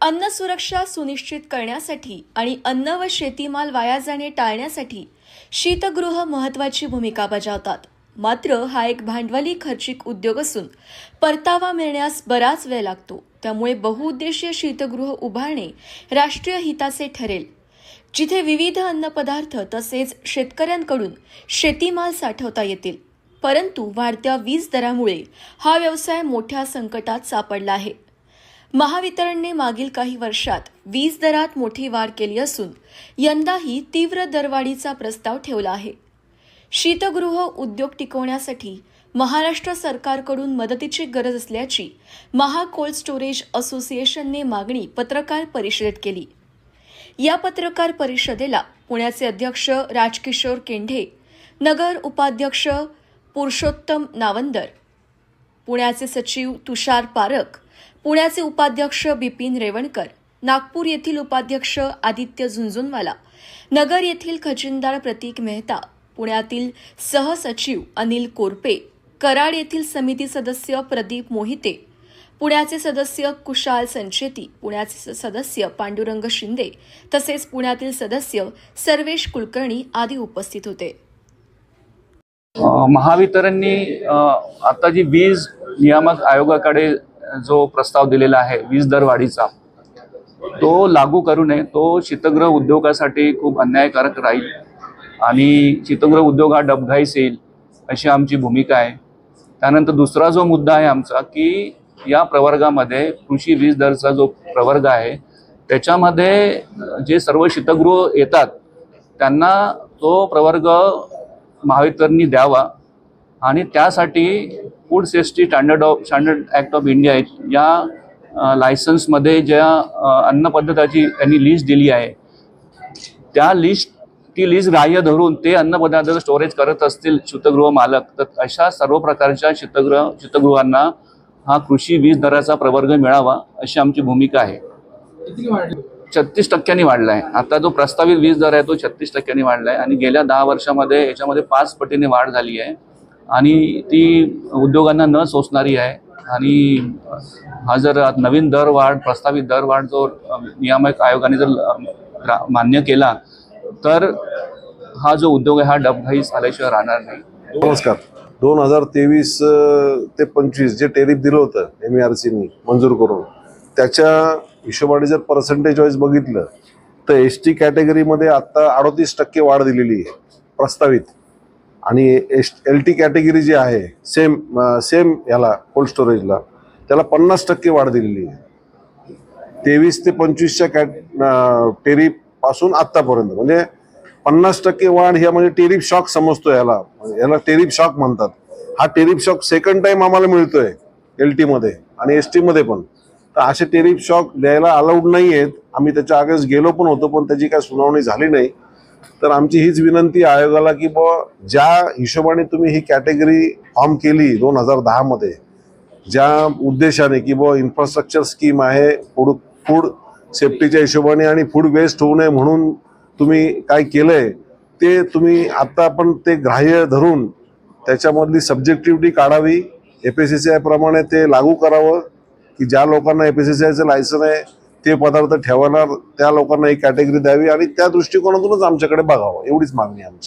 अन्न सुरक्षा सुनिश्चित करण्यासाठी आणि अन्न व शेतीमाल वाया जाणे टाळण्यासाठी शीतगृह महत्वाची भूमिका बजावतात. मात्र हा एक भांडवली खर्चिक उद्योग असून परतावा मिळण्यास बराच वेळ लागतो. त्यामुळे बहुउद्देशीय शीतगृह उभारणे राष्ट्रीय हिताचे ठरेल. जिथे विविध अन्नपदार्थ तसेच शेतकऱ्यांकडून शेतीमाल साठवता येतील. परंतु वाढत्या वीज दरामुळे हा व्यवसाय मोठ्या संकटात सापडला आहे. महावितरणने मागील काही वर्षात वीज दरात मोठी वाढ केली असून यंदाही तीव्र दरवाढीचा प्रस्ताव ठेवला आहे. शीतगृह उद्योग टिकवण्यासाठी महाराष्ट्र सरकारकडून मदतीची गरज असल्याची महा कोल्ड स्टोरेज असोसिएशनने मागणी पत्रकार परिषदेत केली. या पत्रकार परिषदेला पुण्याचे अध्यक्ष राजकिशोर केंढे नगर उपाध्यक्ष पुरुषोत्तम नावंदर पुण्याचे सचिव तुषार पारख पुण्याचे उपाध्यक्ष बिपिन रेवणकर नागपूर येथील उपाध्यक्ष आदित्य झुंझुनवाला नगर येथील खजिनदार प्रतीक मेहता पुण्यातील सहसचिव अनिल कोरपे कराड येथील समिती सदस्य प्रदीप मोहिते पुण्याचे सदस्य कुशाल संचेती पुण्याचे सदस्य पांडुरंग शिंदे तसेच पुण्यातील सदस्य सर्वेश कुलकर्णी आदी उपस्थित होते. महावितरणनी आता जी वीज नियामक आयोगाकडे जो प्रस्ताव दिलेला आहे वीज दर वाढीचा तो लागू करू नये. तो शीतगृह उद्योगासाठी खूप अन्यायकारक राहील आणि शीतगृह उद्योग हा डबघाईस येईल अशी आमची भूमिका आहे. त्यानंतर दुसरा जो मुद्दा आहे आमचा की या प्रवर्गामध्ये कृषी वीज दरचा जो प्रवर्ग आहे त्याच्यामध्ये जे सर्व शीतगृह येतात त्यांना तो प्रवर्ग महावितरणनी द्यावा आणि त्यासाठी food safety standard of standard act of India या अ, लायसन्समध्ये ज्या अन्न पद्धताची त्यांनी लिस्ट दिली आहे. त्या लिस्ट ती लिस्ट ग्राह्य धरून ते अन्नपदार्थाचं स्टोरेज करत असतील शीतगृह मालक तर अशा सर्व प्रकारच्या शीतगृह शीतगृहांना हा कृषी वीज दराचा प्रवर्ग मिळावा अशी आमची भूमिका आहे. छत्तीस टक्क्यांनी वाढला आहे. आता जो प्रस्तावित वीज दर आहे तो छत्तीस टक्क्यांनी वाढला आहे आणि गेल्या दहा वर्षामध्ये याच्यामध्ये पाच पटीने वाढ झाली आहे. आणि ती उद्योगांना न सोसणारी आहे. आणि हा जर नवीन दर वाढ प्रस्तावित दर वाढ जो नियामक आयोगाने जर रा- मान्य केला तर हा जो उद्योग आहे हा डबघाई झाल्याशिवाय राहणार नाही. नमस्कार. दोन हजार तेवीस ते पंचवीस जे टेरिफ दिलं होतं एम आर सीनी मंजूर करून त्याच्या हिशोबाने जर पर्सेंटेज वाईज बघितलं तर एस टी कॅटेगरीमध्ये आत्ता अडोतीस टक्के वाढ दिलेली आहे प्रस्तावित. आणि एस एल टी कॅटेगरी जी आहे सेम सेम याला कोल्ड स्टोरेजला त्याला पन्नास टक्के वाढ दिलेली आहे. तेवीस ते पंचवीसच्या कॅट टेरीपासून आत्तापर्यंत. म्हणजे पन्नास टक्के वाढ ह्या म्हणजे टेरिफ शॉक समजतो याला याला टेरिफ शॉक म्हणतात. हा टेरिफ शॉक सेकंड टाइम आम्हाला मिळतोय एल टीमध्ये आणि एस टीमध्ये पण. तर असे टेरिफ शॉक द्यायला अलाउड नाही आहेत आम्ही त्याच्या आगेच गेलो पण होतो पण त्याची काय सुनावणी झाली नाही. तर आमची हीच विनंती आयोगाला की बुवा ज्या हिशोबाने तुम्ही ही कॅटेगरी फॉर्म केली दोन हजार दहामध्ये ज्या उद्देशाने की बुवा इन्फ्रास्ट्रक्चर स्कीम आहे फूड फूड सेफ्टीच्या हिशोबाने आणि फूड वेस्ट होऊ नये म्हणून तुम्ही काय केलंय ते तुम्ही आता आपण ते ग्राह्य धरून त्याच्यामधली सब्जेक्टिव्हिटी काढावी. एफ एस सी आय प्रमाणे ते लागू करावं की ज्या लोकांना एफ एस सी सी आयचं लायसन आहे ते पदार्थ ठेवायला त्या लोकांना ही कॅटेगरी द्यावी आणि त्या दृष्टिकोनातूनच आमच्याकडे बघावं एवढीच मागणी आमची.